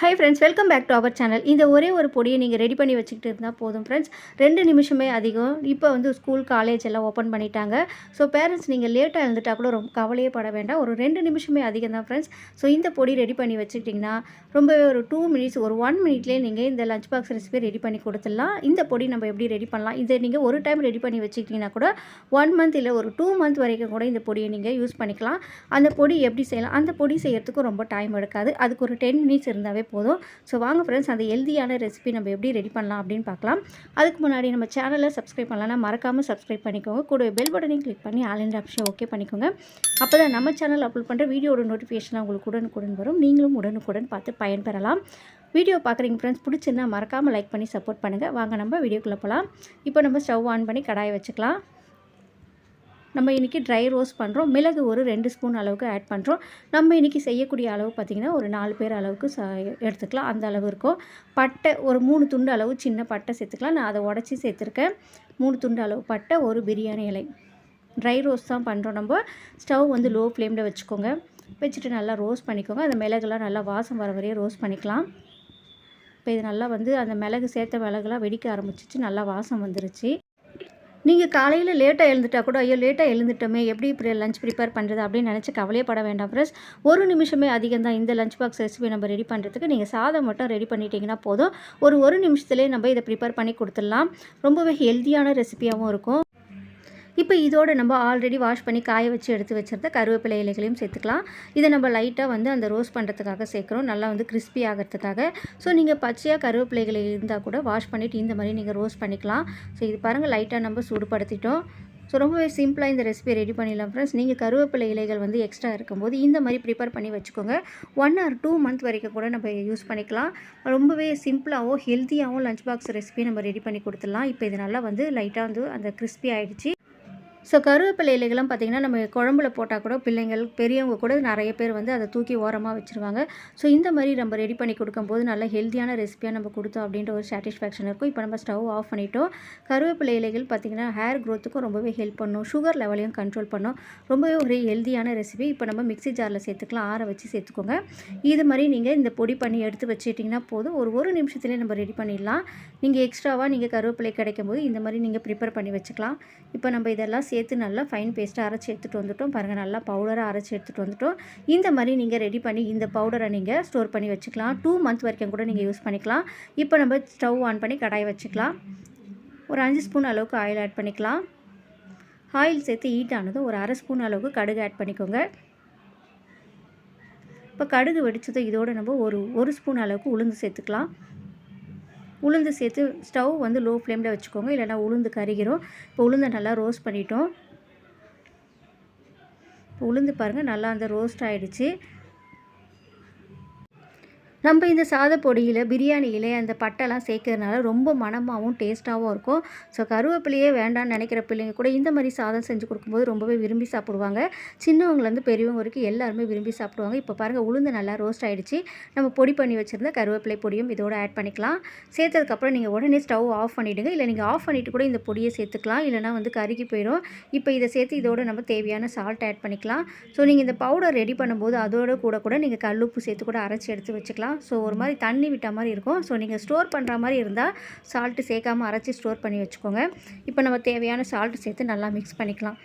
Hi friends welcome back to our channel இந்த ஒரே ஒரு பொடியை நீங்கள் ரெடி பண்ணி வச்சுக்கிட்டு இருந்தால் போதும் ஃப்ரெண்ட்ஸ் ரெண்டு நிமிஷமே அதிகம். இப்போ வந்து ஸ்கூல் காலேஜ் எல்லாம் ஓப்பன் பண்ணிட்டாங்க. ஸோ பேரண்ட்ஸ் நீங்கள் லேட்டாக எழுந்துட்டா கூட ரொம்ப கவலையே பட வேண்டாம். ஒரு ரெண்டு நிமிஷமே அதிகம் தான் ஃப்ரெண்ட்ஸ் ஸோ இந்த பொடி ரெடி பண்ணி வச்சுக்கிட்டிங்கன்னா ரொம்பவே ஒரு டூ மினிட்ஸ் ஒரு ஒன் மினிட்லேயே நீங்கள் இந்த லஞ்ச் பாக்ஸ் ரெசிபி ரெடி பண்ணி கொடுத்துடலாம். இந்த பொடி நம்ம எப்படி ரெடி பண்ணலாம்? இதை நீங்கள் ஒரு டைம் ரெடி பண்ணி வச்சுக்கிட்டிங்கன்னா கூட ஒன் மந்த் இல்லை ஒரு டூ மந்த் வரைக்கும் கூட இந்த பொடியை நீங்கள் யூஸ் பண்ணிக்கலாம். அந்த பொடி எப்படி செய்யலாம்? அந்த பொடி செய்யறதுக்கு ரொம்ப டைம் எடுக்காது. அதுக்கு ஒரு டென் மினிட்ஸ் இருந்தாவே போதும். ஸோ வாங்க ஃப்ரெண்ட்ஸ் அந்த ஹெல்தியான ரெசிபி நம்ம எப்படி ரெடி பண்ணலாம் அப்படின்னு பார்க்கலாம். அதுக்கு முன்னாடி நம்ம சேனலை சப்ஸ்கிரைப் பண்ணலாம் மறக்காமல் சப்ஸ்கிரைப் பண்ணிக்கோங்க. கூட பெல் பட்டனையும் கிளிக் பண்ணி ஆல் இண்ட் ஆப்ஷன் ஓகே பண்ணிக்கோங்க. அப்போ தான் நம்ம சேனல் அப்லோட் பண்ணுற வீடியோட நோட்டிஃபிகேஷன் உங்களுக்கு உடனுக்குடன் வரும். நீங்களும் உடனுக்குடன் பார்த்து பயன்பெறலாம். வீடியோ பார்க்குறீங்க ஃப்ரெண்ட்ஸ் பிடிச்சிருந்தா மறக்காமல் லைக் பண்ணி சப்போர்ட் பண்ணுங்கள் வாங்க நம்ம வீடியோக்குள்ளே போகலாம் இப்போ நம்ம ஸ்டவ் ஆன் பண்ணி கடாயை வச்சுக்கலாம். நம்ம இன்றைக்கி ட்ரை ரோஸ்ட் பண்ணுறோம் மிளகு ஒரு ரெண்டு ஸ்பூன் அளவுக்கு ஆட் பண்ணுறோம் நம்ம இன்றைக்கி செய்யக்கூடிய அளவு பார்த்திங்கன்னா ஒரு நாலு பேர் அளவுக்கு எடுத்துக்கலாம். அந்த அளவு இருக்கும். பட்டை ஒரு மூணு துண்டு அளவு சின்ன பட்டை சேர்த்துக்கலாம். நான் அதை உடச்சி சேர்த்துருக்கேன். மூணு துண்டு அளவு பட்டை ஒரு பிரியாணி இலை. ட்ரை ரோஸ்ட் தான் பண்ணுறோம் நம்ம. ஸ்டவ் வந்து லோ ஃப்ளேமில் வச்சுக்கோங்க. வச்சுட்டு நல்லா ரோஸ்ட் பண்ணிக்கோங்க. அந்த மிளகுலாம் நல்லா வாசம் வர வரையே ரோஸ்ட் பண்ணிக்கலாம். இப்போ இது நல்லா வந்து அந்த மிளகு சேர்த்த மிளகுலாம் வெடிக்க ஆரம்பிச்சிச்சு. நல்லா வாசம் வந்துருச்சு. நீங்கள் காலையில் லேட்டாக எழுந்துட்டா கூட ஐயோ லேட்டாக எழுந்துட்டோமே எப்படி இப்படி லஞ்ச் ப்ரிப்பேர் பண்ணுறது அப்படின்னு நினச்சி கவலையே பட வேண்டாம் ஃப்ரெண்ட்ஸ் ஒரு நிமிஷமே அதிகம் தான் இந்த லஞ்ச் பாக்ஸ் ரெசிபி நம்ம ரெடி பண்ணுறதுக்கு நீங்கள் சாதம் மட்டும் ரெடி பண்ணிட்டீங்கன்னா போதும். ஒரு ஒரு நிமிஷத்துலேயே நம்ம இதை ப்ரிப்பேர் பண்ணி கொடுத்துடலாம். ரொம்பவே ஹெல்த்தியான ரெசிபியாகவும் இருக்கும். இப்போ இதோடு நம்ம ஆல்ரெடி வாஷ் பண்ணி காய வச்சு எடுத்து வச்சுருந்த கருவேப்பிலை இலைகளையும் சேர்த்துக்கலாம். இதை நம்ம லைட்டாக வந்து அந்த ரோஸ்ட் பண்ணுறதுக்காக சேர்க்குறோம். நல்லா வந்து கிறிஸ்பி ஆகிறதுக்காக. ஸோ நீங்கள் பச்சையாக கருவேப்பிலைகள் இருந்தால் கூட வாஷ் பண்ணிவிட்டு இந்த மாதிரி நீங்கள் ரோஸ்ட் பண்ணிக்கலாம். ஸோ இது பாருங்கள் லைட்டாக நம்ம சூடுபடுத்திட்டோம். ஸோ ரொம்பவே சிம்பிளாக இந்த ரெசிபி ரெடி பண்ணிடலாம் ஃப்ரெண்ட்ஸ் நீங்கள் கருவேப்பிலை இலைகள் வந்து எக்ஸ்ட்ரா இருக்கும்போது இந்த மாதிரி ப்ரிப்பேர் பண்ணி வச்சுக்கோங்க. ஒன் ஆர் டூ மந்த் வரைக்கும் கூட நம்ம யூஸ் பண்ணிக்கலாம். ரொம்பவே சிம்பிளாகவும் ஹெல்த்தியாகவும் லஞ்ச் பாக்ஸ் ரெசிபி நம்ம ரெடி பண்ணி கொடுத்துடலாம். இப்போ இது நல்லா வந்து லைட்டாக வந்து அந்த கிறிஸ்பி ஆகிடுச்சு ஸோ கருவேப்பிலை இலைகள்லாம் பார்த்திங்கன்னா நம்ம குழம்புல போட்டால் கூட பிள்ளைங்கள் பெரியவங்க கூட நிறைய பேர் வந்து அதை தூக்கி ஓரமாக வச்சுருவாங்க. ஸோ இந்த மாதிரி நம்ம ரெடி பண்ணி கொடுக்கும்போது நல்ல ஹெல்த்தியான ரெசிபியாக நம்ம கொடுத்தோம் அப்படின்ற ஒரு சாட்டிஸ்ஃபேக்ஷன் இருக்கும். இப்போ நம்ம ஸ்டவ் ஆஃப் பண்ணிட்டோம். கருவேப்பிலை இலைகள் பார்த்திங்கன்னா ஹேர் க்ரோத்துக்கும் ரொம்பவே ஹெல்ப் பண்ணும். சுகர் லெவலையும் கண்ட்ரோல் பண்ணும். ரொம்பவே ஒரு ஹெல்த்தியான ரெசிபி இப்போ நம்ம மிக்ஸி ஜாரில் சேர்த்துக்கலாம். ஆற வச்சு சேர்த்துக்கோங்க. இது மாதிரி நீங்கள் இந்த பொடி பண்ணி எடுத்து வச்சுட்டிங்கன்னா போதும். ஒரு ஒரு நிமிஷத்துலேயே நம்ம ரெடி பண்ணிடலாம். நீங்கள் எக்ஸ்ட்ராவாக நீங்கள் கருவேப்பிலை கிடைக்கும் போது இந்த மாதிரி நீங்கள் ப்ரிப்பேர் பண்ணி வச்சுக்கலாம். இப்போ நம்ம இதெல்லாம் சேர்த்து நல்லா ஃபைன் பேஸ்ட்டாக அரைச்சி எடுத்துகிட்டு வந்துட்டோம். பாருங்கள் நல்லா பவுடராக அரைச்சி எடுத்துகிட்டு வந்துட்டோம். இந்த மாதிரி நீங்கள் ரெடி பண்ணி இந்த பவுடரை நீங்கள் ஸ்டோர் பண்ணி வச்சுக்கலாம். டூ மந்த் வரைக்கும் கூட நீங்கள் யூஸ் பண்ணிக்கலாம். இப்போ நம்ம ஸ்டவ் ஆன் பண்ணி கடாய் வச்சுக்கலாம். ஒரு அஞ்சு ஸ்பூன் அளவுக்கு ஆயில் ஆட் பண்ணிக்கலாம். ஆயில் சேர்த்து ஹீட் ஆனதும் ஒரு அரை ஸ்பூன் அளவுக்கு கடுகு ஆட் பண்ணிக்கோங்க. இப்போ கடுகு வெடித்ததும் இதோடு நம்ம ஒரு ஒரு ஸ்பூன் அளவுக்கு உளுந்து சேர்த்துக்கலாம். உளுந்து சேர்த்து ஸ்டவ் வந்து லோ ஃப்ளேமில் வச்சுக்கோங்க. இல்லைனா உளுந்து கருகிறோம். இப்போ உளுந்தை நல்லா ரோஸ்ட் பண்ணிட்டோம். இப்போ உளுந்து பாருங்கள் நல்லா அந்த ரோஸ்ட் ஆகிடுச்சு நம்ம இந்த சாத பொடியில் பிரியாணியில் அந்த பட்டைலாம் சேர்க்கறதுனால ரொம்ப மனமாகவும் டேஸ்ட்டாகவும் இருக்கும். ஸோ கருவேப்பிலையே வேண்டாம்னு நினைக்கிற பிள்ளைங்க கூட இந்த மாதிரி சாதம் செஞ்சு கொடுக்கும்போது ரொம்பவே விரும்பி சாப்பிடுவாங்க. சின்னவங்கலேருந்து பெரியவங்க வரைக்கும் எல்லாருமே விரும்பி சாப்பிடுவாங்க. இப்போ பாருங்கள் உளுந்து நல்லா ரோஸ்ட் ஆகிடுச்சு நம்ம பொடி பண்ணி வச்சுருந்த கருவேப்பிலை பொடியும் இதோட ஆட் பண்ணிக்கலாம். சேர்த்ததுக்கப்புறம் நீங்கள் உடனே ஸ்டவ் ஆஃப் பண்ணிவிடுங்க இல்லை நீங்கள் ஆஃப் பண்ணிவிட்டு கூட இந்த பொடியை சேர்த்துக்கலாம். இல்லைனா வந்து கருகி போயிடும். இப்போ இதை சேர்த்து இதோட நம்ம தேவையான சால்ட் ஆட் பண்ணிக்கலாம். ஸோ நீங்கள் இந்த பவுடர் ரெடி பண்ணும்போது அதோட கூட கூட நீங்கள் கல்லுப்பு சேர்த்து கூட அரைச்சி எடுத்து வச்சுக்கலாம். ஸோ ஒரு மாதிரி தண்ணி விட்ட மாதிரி இருக்கும். ஸோ நீங்கள் ஸ்டோர் பண்ணுற மாதிரி இருந்தால் சால்ட்டு சேர்க்காமல் அரைச்சி ஸ்டோர் பண்ணி வச்சுக்கோங்க. இப்போ நம்ம தேவையான சால்ட்டு சேர்த்து நல்லா மிக்ஸ் பண்ணிக்கலாம்.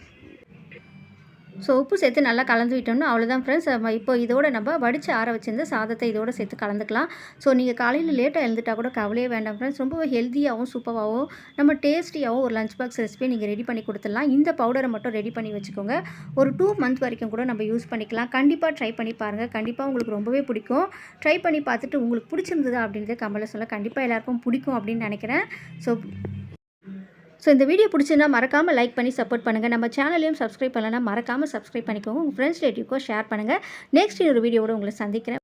ஸோ உப்பு சேர்த்து நல்லா கலந்து விட்டோம்னா அவ்வளோதான் ஃப்ரெண்ட்ஸ் இப்போ இதோட நம்ம வடித்து ஆற வச்சிருந்த சாதத்தை இதோட சேர்த்து கலந்துக்கலாம். ஸோ நீங்கள் காலையில் லேட்டாக எழுந்துட்டால் கூட கவலையே வேண்டாம் ஃப்ரெண்ட்ஸ் ரொம்ப ஹெல்த்தியாகவும் சூப்பராகவும் நம்ம டேஸ்டியாகவும் ஒரு லஞ்ச் பாக்ஸ் ரெசிபி நீங்கள் ரெடி பண்ணி கொடுத்துடலாம். இந்த பவுடரை மட்டும் ரெடி பண்ணி வச்சுக்கோங்க. ஒரு டூ மந்த் வரைக்கும் கூட நம்ம யூஸ் பண்ணிக்கலாம். கண்டிப்பாக ட்ரை பண்ணி பாருங்கள் கண்டிப்பாக உங்களுக்கு ரொம்பவே பிடிக்கும். ட்ரை பண்ணி பார்த்துட்டு உங்களுக்கு பிடிச்சிருந்ததா அப்படின்றத கமலை சொல்ல கண்டிப்பாக எல்லாருக்கும் பிடிக்கும் அப்படின்னு நினைக்கிறேன். ஸோ ஸோ இந்த வீடியோ பிடிச்சிருந்தா மறக்காமல் லைக் பண்ணி சப்போர்ட் பண்ணுங்கள் நம்ம சேனலையும் சப்ஸ்கிரைப் பண்ணலன்னா மறக்காமல் சப்ஸ்கிரைப் பண்ணிக்கோங்க. உங்கள் ஃப்ரெண்ட்ஸ் ரிலேட்டிவ்க்கோ ஷேர் பண்ணுங்கள் நெக்ஸ்ட் ஒரு வீடியோட உங்களை சந்திக்கிறேன்.